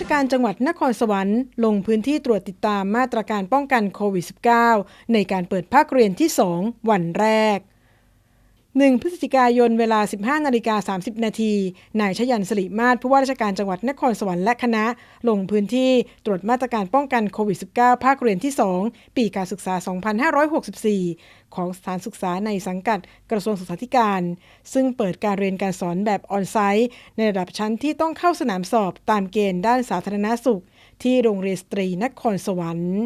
ชการจังหวัดนครสวรรค์ลงพื้นที่ตรวจติดตามมาตรการป้องกันโควิด -19 ในการเปิดภาคเรียนที่ 2 วันแรก 1 พฤศจิกายนเวลา 15นาฬิกา30 นาที นายชยันสลิมาศผู้ว่าราชการจังหวัดนครสวรรค์และคณะ ลงพื้นที่ตรวจมาตรการป้องกันโควิด -19 ภาคเรียนที่ 2 ปีการศึกษา 2564 ของสถานศึกษาในสังกัดกระทรวงศึกษาธิการ ซึ่งเปิดการเรียนการสอนแบบออนไซต์ในระดับชั้นที่ต้องเข้าสนามสอบตามเกณฑ์ด้านสาธารณสุข ที่โรงเรียนสตรีนครสวรรค์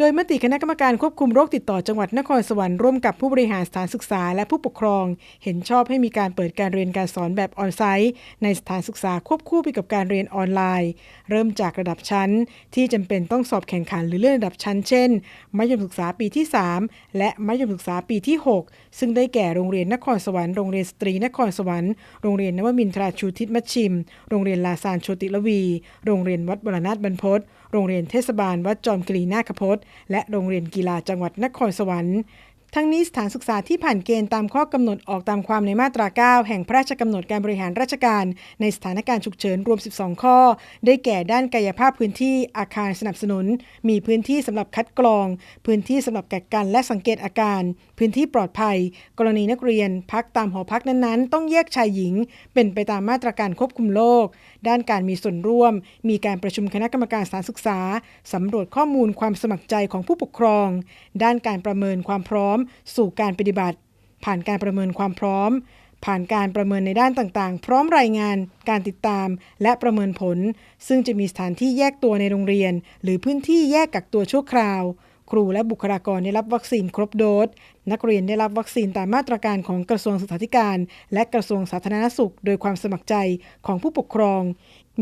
โดยมติคณะกรรมการควบคุมโรคติดต่อจังหวัดนครสวรรค์ร่วมกับผู้บริหารสถานศึกษาและผู้ปกครอง เห็นชอบให้มีการเปิดการเรียนการสอนแบบออนไซต์ ในสถานศึกษาควบคู่ไปกับการเรียนออนไลน์ เริ่มจากระดับชั้น ที่จำเป็นต้องสอบแข่งขันหรือเลื่อนระดับชั้น เช่น มัธยมศึกษาปีที่ 3 และมัธยมศึกษาปีที่ 6 ซึ่งได้แก่โรงเรียนนครสวรรค์โรงเรียนสตรีนครสวรรค์โรงเรียนนวมินทราชูทิศมัชชิม โรงเรียนลาซานโชติลวี โรงเรียนวัดบรณนาถบรรพต โรงเรียนเทศบาลวัดจอมกรีนาคพจน์และโรงเรียนกีฬาจังหวัดนครสวรรค์ ทั้งนี้สถานศึกษาที่ผ่านเกณฑ์ตามข้อกำหนดออกตามความในมาตรา 9 แห่งพระราชกำหนดการบริหารราชการ ในสถานการณ์ฉุกเฉินรวม 12 ข้อ ได้แก่ด้านกายภาพพื้นที่อาคารสนับสนุน มีพื้นที่สำหรับคัดกรอง พื้นที่สำหรับกักกันและสังเกตอาการ พื้นที่ปลอดภัย กรณีนักเรียน พักตามหอพักนั้นๆ ต้องแยกชายหญิง เป็นไปตามมาตรการควบคุมโรคด้านการมีส่วนร่วม มีการประชุมคณะกรรมการสถานศึกษาสำรวจข้อมูลความสมัครใจของผู้ปกครอง ด้านการประเมินความพร้อมสู่การปฏิบัติ ผ่านการประเมินความพร้อม ผ่านการประเมินในด้านต่างๆ พร้อมรายงาน การติดตาม และประเมินผล ซึ่งจะมีสถานที่แยกตัวในโรงเรียน หรือพื้นที่แยกกักตัวชั่วคราว ครูและบุคลากรได้รับวัคซีนครบโดส นักเรียนได้รับวัคซีนตามมาตรการของกระทรวงศึกษาธิการ และกระทรวงสาธารณสุข โดยความสมัครใจของผู้ปกครอง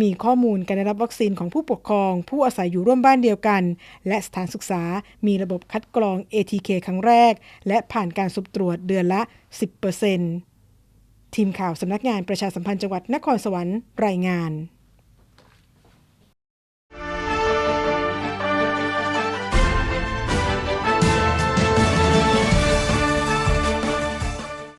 มีข้อมูลการได้รับวัคซีนของผู้ปกครอง ผู้อาศัยอยู่ร่วมบ้านเดียวกัน และสถานศึกษา มีระบบคัดกรอง ATK ครั้งแรก และผ่านการสุ่มตรวจเดือนละ 10%ทีมข่าวสำนักงานประชาสัมพันธ์จังหวัดนครสวรรค์รายงาน